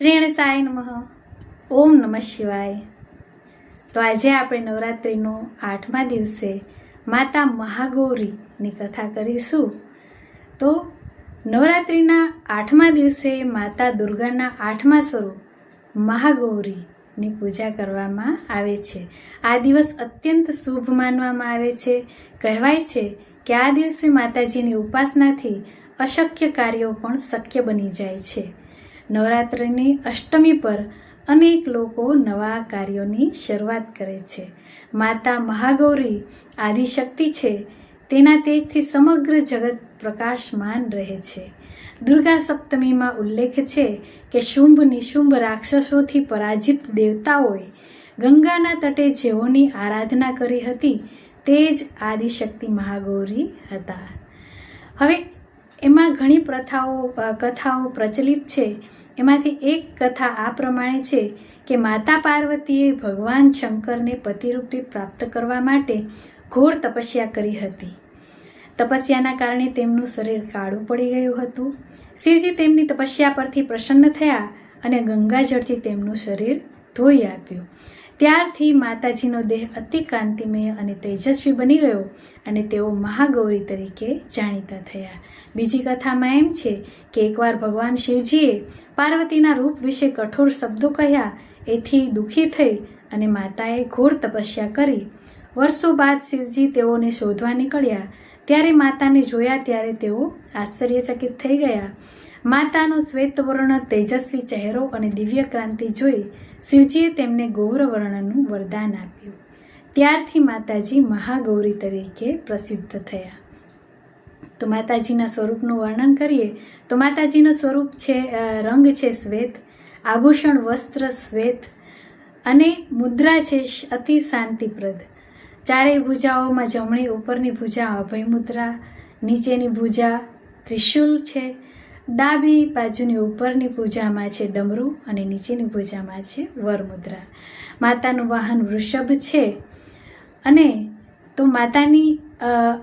શ્રી સાય નમઃ. ઓમ નમઃ શિવાય. તો આજે આપણે નવરાત્રિનો આઠમા દિવસે માતા મહાગૌરીની કથા કરીશું. તો નવરાત્રિના આઠમા દિવસે માતા દુર્ગાના આઠમા સ્વરૂપ મહાગૌરીની પૂજા કરવામાં આવે છે. આ દિવસ અત્યંત શુભ માનવામાં આવે છે. કહેવાય છે કે આ દિવસે માતાજીની ઉપાસનાથી અશક્ય કાર્યો પણ શક્ય બની જાય છે. નવરાત્રિની અષ્ટમી પર અનેક લોકો નવા કાર્યોની શરૂઆત કરે છે. માતા મહાગૌરી આદિશક્તિ છે, તેના તેજથી સમગ્ર જગત પ્રકાશમાન રહે છે. દુર્ગા સપ્તમીમાં ઉલ્લેખ છે કે શુંભ નિશુંભ રાક્ષસોથી પરાજિત દેવતાઓએ ગંગાના તટે જેઓની આરાધના કરી હતી, તે જ આદિશક્તિ મહાગૌરી હતા. હવે એમાં ઘણી પ્રથાઓ કથાઓ પ્રચલિત છે. એમાંથી એક કથા આ પ્રમાણે છે કે માતા પાર્વતીએ ભગવાન શંકરને પતિરૂપે પ્રાપ્ત કરવા માટે ઘોર તપસ્યા કરી હતી. તપસ્યાના કારણે તેમનું શરીર કાળું પડી ગયું હતું. શિવજી તેમની તપસ્યા પરથી પ્રસન્ન થયા અને ગંગાજળથી તેમનું શરીર ધોઈ આપ્યું. ત્યારથી માતાજીનો દેહ અતિ કાંતિમય અને તેજસ્વી બની ગયો અને તેઓ મહાગૌરી તરીકે જાણીતા થયા. બીજી કથામાં એમ છે કે એકવાર ભગવાન શિવજીએ પાર્વતીના રૂપ વિશે કઠોર શબ્દો કહ્યા, એથી દુઃખી થઈ અને માતાએ ઘોર તપસ્યા કરી. વર્ષો બાદ શિવજી તેઓને શોધવા નીકળ્યા. ત્યારે માતાને જોયા ત્યારે તેઓ આશ્ચર્યચકિત થઈ ગયા. માતાનો શ્વેતવર્ણ તેજસ્વી ચહેરો અને દિવ્ય ક્રાંતિ જોઈ શિવજીએ તેમને ગૌરવર્ણનું વરદાન આપ્યું. ત્યારથી માતાજી મહાગૌરી તરીકે પ્રસિદ્ધ થયા. તો માતાજીના સ્વરૂપનું વર્ણન કરીએ. તો માતાજીનું સ્વરૂપ છે રંગ છે શ્વેત, આભૂષણ, વસ્ત્ર શ્વેત અને મુદ્રા છે અતિ શાંતિપ્રદ. ચારેય ભુજાઓમાં જમણી ઉપરની ભુજા અભય મુદ્રા નીચેની ભુજા ત્રિશુલ છે ડાબી બાજુની ઉપરની પૂજામાં છે ડમરું અને નીચેની પૂજામાં છે વરમુદ્રા. માતાનું વાહન વૃષભ છે અને તો માતાની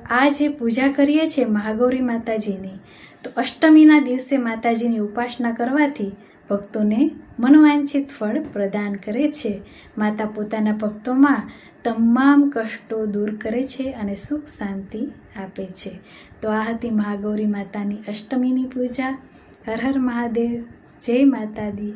આ જે પૂજા કરીએ છીએ મહાગૌરી માતાજીની, તો અષ્ટમીના દિવસે માતાજીની ઉપાસના કરવાથી ભક્તોને મનોવાંછિત ફળ પ્રદાન કરે છે. માતા પોતાના ભક્તોમાં તમામ કષ્ટો દૂર કરે છે અને સુખ શાંતિ આપે છે. તો આ હતી મહાગૌરી માતાની અષ્ટમીની પૂજા. હર હર મહાદેવ. જય માતા દી